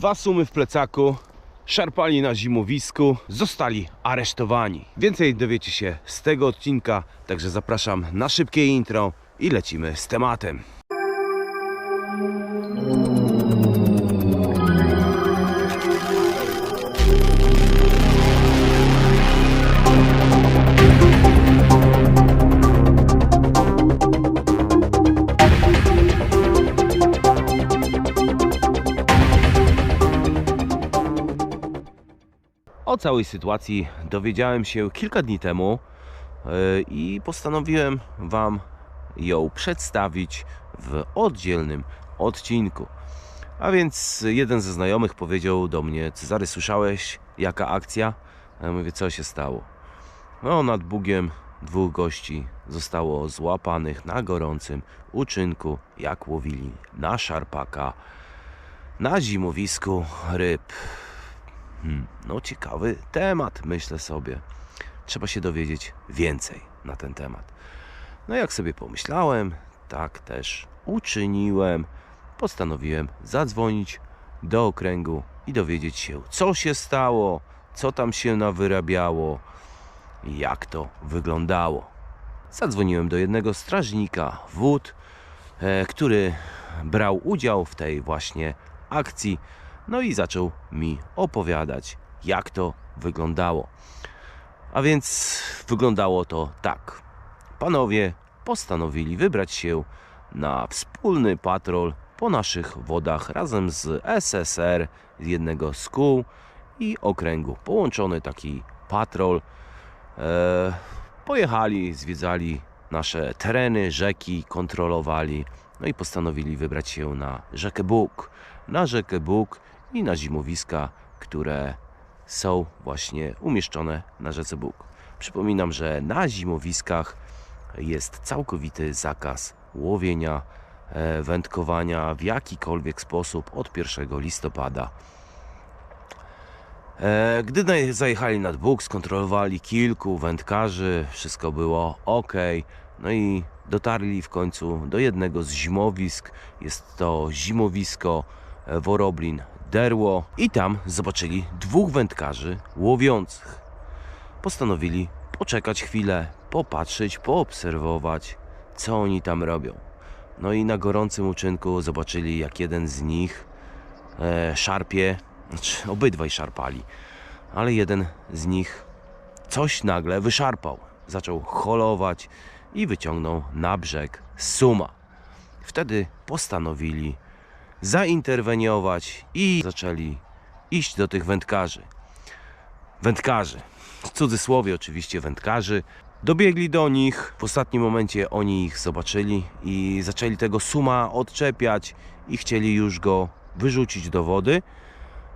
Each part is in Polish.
Dwa sumy w plecaku, szarpali na zimowisku, zostali aresztowani. Więcej dowiecie się z tego odcinka, także zapraszam na szybkie intro i lecimy z tematem. O całej sytuacji dowiedziałem się kilka dni temu yy, i postanowiłem Wam ją przedstawić w oddzielnym odcinku. A więc jeden ze znajomych powiedział do mnie: Cezary, słyszałeś jaka akcja? A ja mówię: Co się stało? No, nad Bugiem dwóch gości zostało złapanych na gorącym uczynku, jak łowili na szarpaka na zimowisku ryb. Hmm, no ciekawy temat, myślę sobie. Trzeba się dowiedzieć więcej na ten temat. No jak sobie pomyślałem, tak też uczyniłem. Postanowiłem zadzwonić do okręgu i dowiedzieć się, co się stało, co tam się nawyrabiało i jak to wyglądało. Zadzwoniłem do jednego strażnika wód, e, który brał udział w tej właśnie akcji. No i zaczął mi opowiadać, jak to wyglądało. A więc wyglądało to tak. Panowie postanowili wybrać się na wspólny patrol po naszych wodach razem z SSR, z jednego z kół i okręgu. Połączony taki patrol. E, pojechali, zwiedzali nasze tereny, rzeki, kontrolowali. No i postanowili wybrać się na rzekę Bóg. Na rzekę Bóg i na zimowiska, które są właśnie umieszczone na rzece Bóg. Przypominam, że na zimowiskach jest całkowity zakaz łowienia, e, wędkowania w jakikolwiek sposób od 1 listopada. E, Gdy zajechali nad Bóg, skontrolowali kilku wędkarzy, wszystko było ok. No i dotarli w końcu do jednego z zimowisk. Jest to zimowisko e, Woroblin Derło i tam zobaczyli dwóch wędkarzy łowiących. Postanowili poczekać chwilę, popatrzeć, poobserwować, co oni tam robią. No i na gorącym uczynku zobaczyli, jak jeden z nich e, szarpie, znaczy obydwaj szarpali, ale jeden z nich coś nagle wyszarpał. Zaczął holować i wyciągnął na brzeg suma. Wtedy postanowili zainterweniować i zaczęli iść do tych wędkarzy. Wędkarzy, w cudzysłowie oczywiście wędkarzy, dobiegli do nich. W ostatnim momencie oni ich zobaczyli i zaczęli tego suma odczepiać i chcieli już go wyrzucić do wody.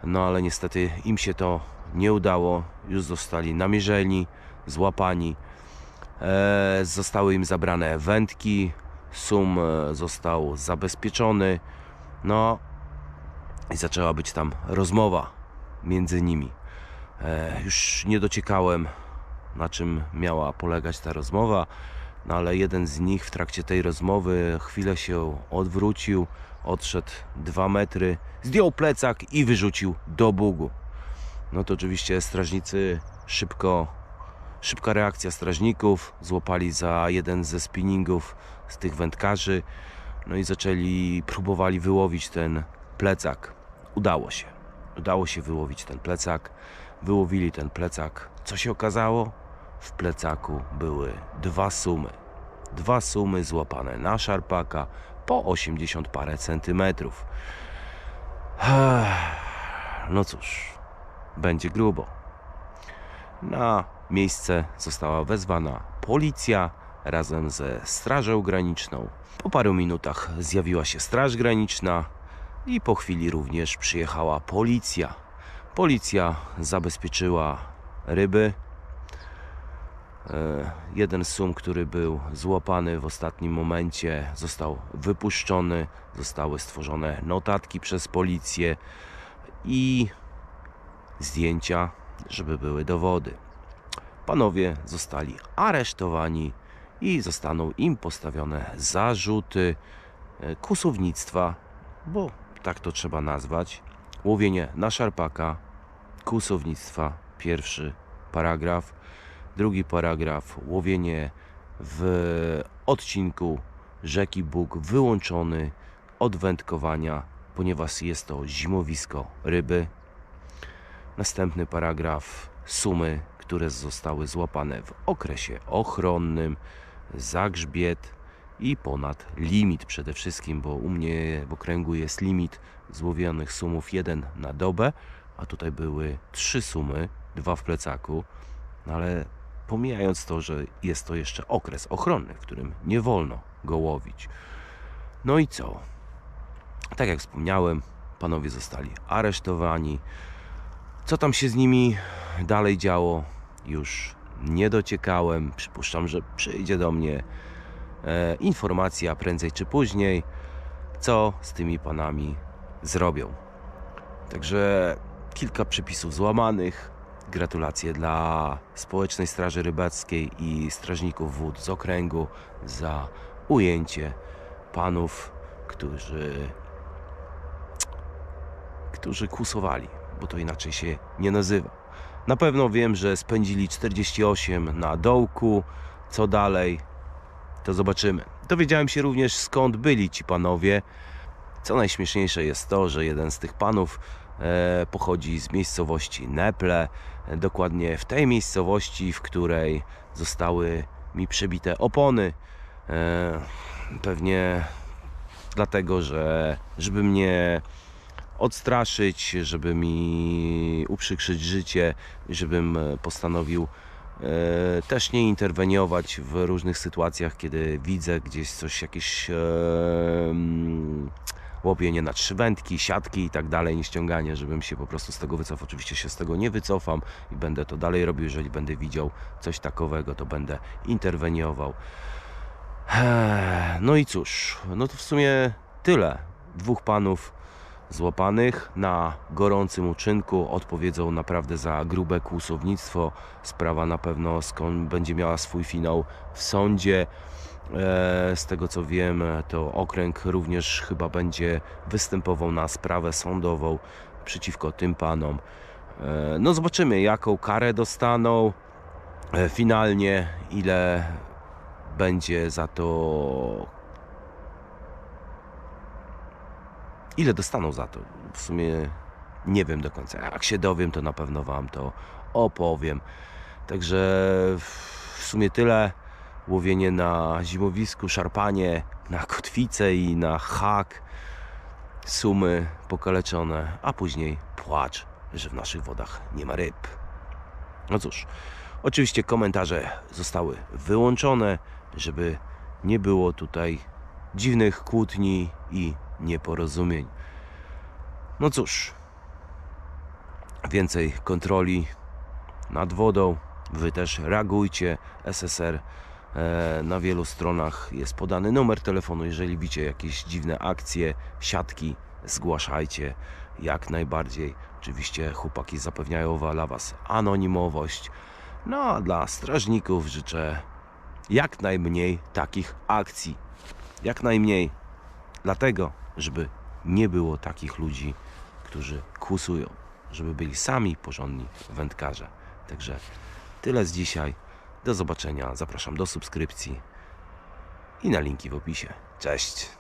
No ale niestety im się to nie udało. Już zostali namierzeni, złapani. E, zostały im zabrane wędki, sum e, został zabezpieczony. No i zaczęła być tam rozmowa między nimi. E, już nie dociekałem, na czym miała polegać ta rozmowa, no ale jeden z nich w trakcie tej rozmowy chwilę się odwrócił, odszedł dwa metry, zdjął plecak i wyrzucił do bugu. No to oczywiście strażnicy szybko, szybka reakcja strażników, złapali za jeden ze spinningów z tych wędkarzy, no i zaczęli, próbowali wyłowić ten plecak. Udało się. Udało się wyłowić ten plecak. Wyłowili ten plecak. Co się okazało? W plecaku były dwa sumy. Dwa sumy złapane na szarpaka po 80 parę centymetrów. No cóż, będzie grubo. Na miejsce została wezwana policja razem ze Strażą Graniczną. Po paru minutach zjawiła się Straż Graniczna i po chwili również przyjechała policja. Policja zabezpieczyła ryby. E, Jeden sum, który był złapany w ostatnim momencie, został wypuszczony. Zostały stworzone notatki przez policję i zdjęcia, żeby były dowody. Panowie zostali aresztowani i zostaną im postawione zarzuty e, kusownictwa, bo tak to trzeba nazwać, łowienie na szarpaka, kłusownictwa, pierwszy paragraf, drugi paragraf, łowienie w odcinku rzeki Bóg wyłączony od wędkowania, ponieważ jest to zimowisko ryby. Następny paragraf, sumy, które zostały złapane w okresie ochronnym, za grzbiet i ponad limit przede wszystkim, bo u mnie w okręgu jest limit złowionych sumów jeden na dobę, a tutaj były trzy sumy, dwa w plecaku, no ale pomijając to, że jest to jeszcze okres ochronny, w którym nie wolno go łowić. No i co? Tak jak wspomniałem, panowie zostali aresztowani. Co tam się z nimi dalej działo, już nie dociekałem. Przypuszczam, że przyjdzie do mnie e, informacja prędzej czy później, co z tymi panami zrobią. Także kilka przepisów złamanych. Gratulacje dla Społecznej Straży Rybackiej i strażników wód z okręgu za ujęcie panów, którzy którzy kłusowali, bo to inaczej się nie nazywa. Na pewno wiem, że spędzili 48 na dołku. Co dalej? To zobaczymy. Dowiedziałem się również skąd byli ci panowie. Co najśmieszniejsze jest to, że jeden z tych panów e, pochodzi z miejscowości Neple, e, dokładnie w tej miejscowości, w której zostały mi przebite opony. E, pewnie dlatego, że żeby mnie odstraszyć, żeby mi uprzykrzyć życie, żebym e, postanowił e, też nie interweniować w różnych sytuacjach, kiedy widzę gdzieś coś, jakieś e, mm, łowienie na trzy wędki, siatki i tak dalej, nie ściąganie, żebym się po prostu z tego wycofał. Oczywiście się z tego nie wycofam i będę to dalej robił. Jeżeli będę widział coś takowego, to będę interweniował. No i cóż, no to w sumie tyle. Dwóch panów złapanych na gorącym uczynku odpowiedzą naprawdę za grube kłusownictwo. Sprawa na pewno będzie miała swój finał w sądzie. E, Z tego co wiem, to okręg również chyba będzie występował na sprawę sądową przeciwko tym panom. E, No zobaczymy, jaką karę dostaną e, finalnie, ile będzie za to ile dostaną za to. W sumie nie wiem do końca. Jak się dowiem, to na pewno Wam to opowiem. Także w sumie tyle. Łowienie na zimowisku, szarpanie na kotwicę i na hak. Sumy pokaleczone, a później płacz, że w naszych wodach nie ma ryb. No cóż, oczywiście komentarze zostały wyłączone, żeby nie było tutaj dziwnych kłótni i nieporozumień. No cóż, więcej kontroli nad wodą. Wy też reagujcie. SSR e, na wielu stronach jest podany numer telefonu. Jeżeli widzicie jakieś dziwne akcje, siatki, zgłaszajcie jak najbardziej. Oczywiście chłopaki zapewniają dla Was anonimowość. No a dla strażników życzę jak najmniej takich akcji. Jak najmniej. Dlatego, żeby nie było takich ludzi, którzy kłusują, żeby byli sami porządni wędkarze. Także tyle z dzisiaj. Do zobaczenia. Zapraszam do subskrypcji i na linki w opisie. Cześć.